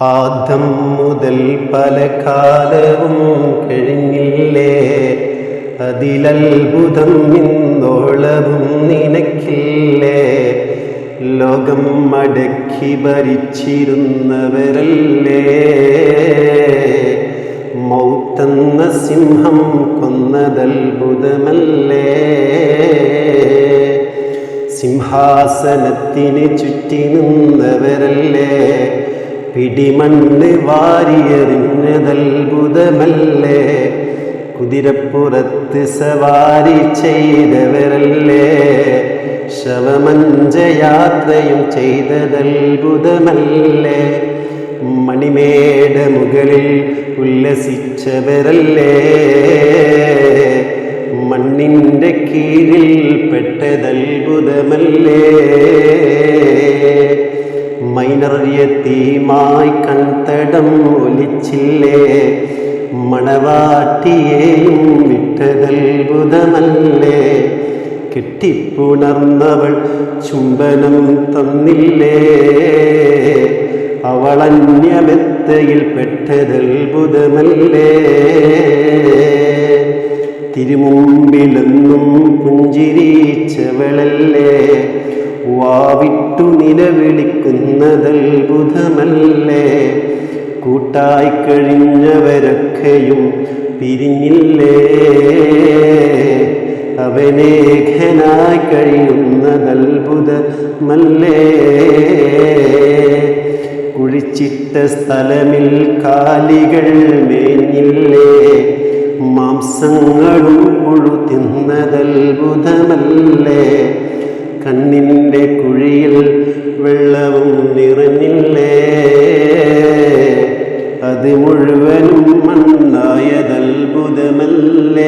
ആദ്യം മുതൽ പല കാലവും കഴിഞ്ഞില്ലേ? അതിലത്ഭുതം ഇന്നോളവും നിനക്കില്ലേ? ലോകം മടക്കി ഭരിച്ചിരുന്നവരല്ലേ? മൗത്തെന്ന സിംഹം കൊന്നതത്ഭുതമല്ലേ? സിംഹാസനത്തിന് ചുറ്റി നിന്നവരല്ലേ? പിടിമണ്ണ് വാരിയെറിഞ്ഞതത്ഭുതമല്ലേ? കുതിരപ്പുറത്ത് സവാരി ചെയ്തവരല്ലേ? ശവമഞ്ചയാത്രയും ചെയ്തതത്ഭുതമല്ലേ? മണിമേട മുകളിൽ ഉല്ലസിച്ചവരല്ലേ? മണ്ണിന്റെ കീഴിൽ പെട്ടതത്ഭുതമല്ലേ? മൈനറിയത്തീമായി കൺതടം ഒലിച്ചില്ലേ? മണവാട്ടിയെയും വിട്ടതത്ഭുതമല്ലേ? കെട്ടിപ്പുണർന്നവൾ ചുംബനം തന്നില്ലേ? അവളന്യമെത്തയിൽ പെട്ടതത്ഭുതമല്ലേ? തിരുമുമ്പിലെന്നും പുഞ്ചിരിച്ചവളല്ലേ? വാവിട്ടു നിലവിളിക്കുന്നതത്ഭുതമല്ലേ കൂട്ടായി കഴിഞ്ഞവരൊക്കെയും പിരിഞ്ഞില്ലേ? അവനേഖനായി കഴിയുന്നതത്ഭുതമല്ലേ കുഴിച്ചിട്ട സ്ഥലമിൽ കാലികൾ മേഞ്ഞില്ലേ? മാംസങ്ങളും പുഴു തിന്നതത്ഭുതമല്ലേ കണ്ണിന്റെ കുഴിയിൽ വെള്ളവും നിറഞ്ഞില്ലേ? അത് മുഴുവനും മണ്ണായതത്ഭുതമല്ലേ?